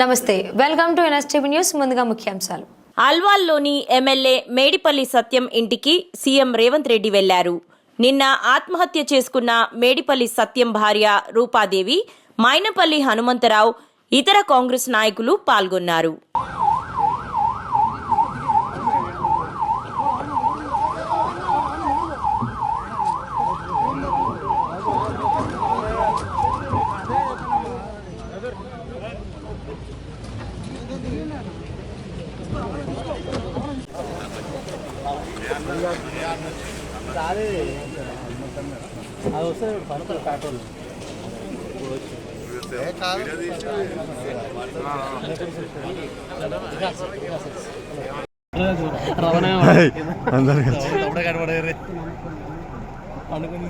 నమస్తే welcome to NSTV news ముందుగా ముఖ్యాంశాలు. అల్వాల్లోని ఎమ్మెల్యే మేడిపల్లి సత్యం ఇంటికి సీఎం రేవంత్ రెడ్డి వెళ్ళారు. నిన్న ఆత్మహత్య చేసుకున్న మేడిపల్లి సత్యం భార్య రూపాదేవి మైనపల్లి హనుమంతరావు ఇతర కాంగ్రెస్ నాయకులు పాల్గొన్నారు. అది వస్తే పనుకోరు పెట్రోల్ అందరు కలిసి పండుకొని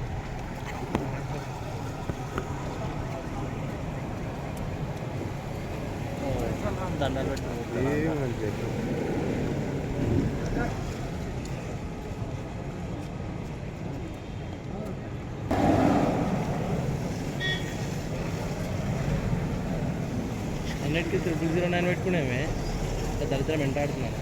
దండాలు పెట్టుకోవచ్చు అన్నిటికీ త్రిపుల్ జీరో నైన్ పెట్టుకునేమే. దరిద్రం వెంటాడుతున్నాను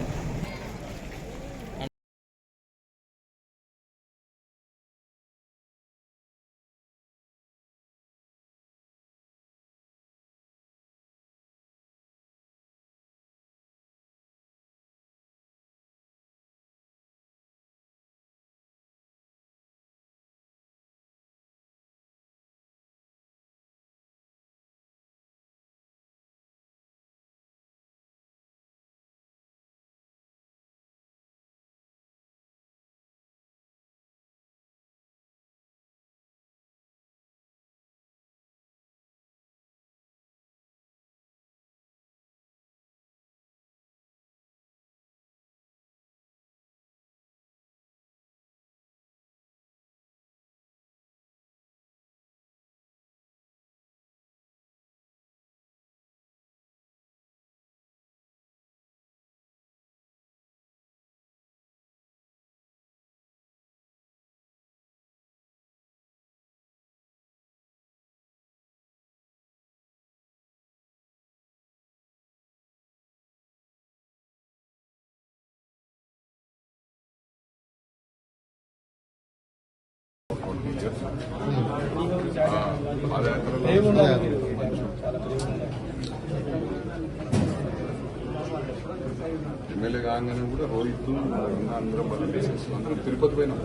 ఎమ్మెల్యే కాగానే కూడా రోహిత్ అందరం అందరం తిరుపతి పోయినాం.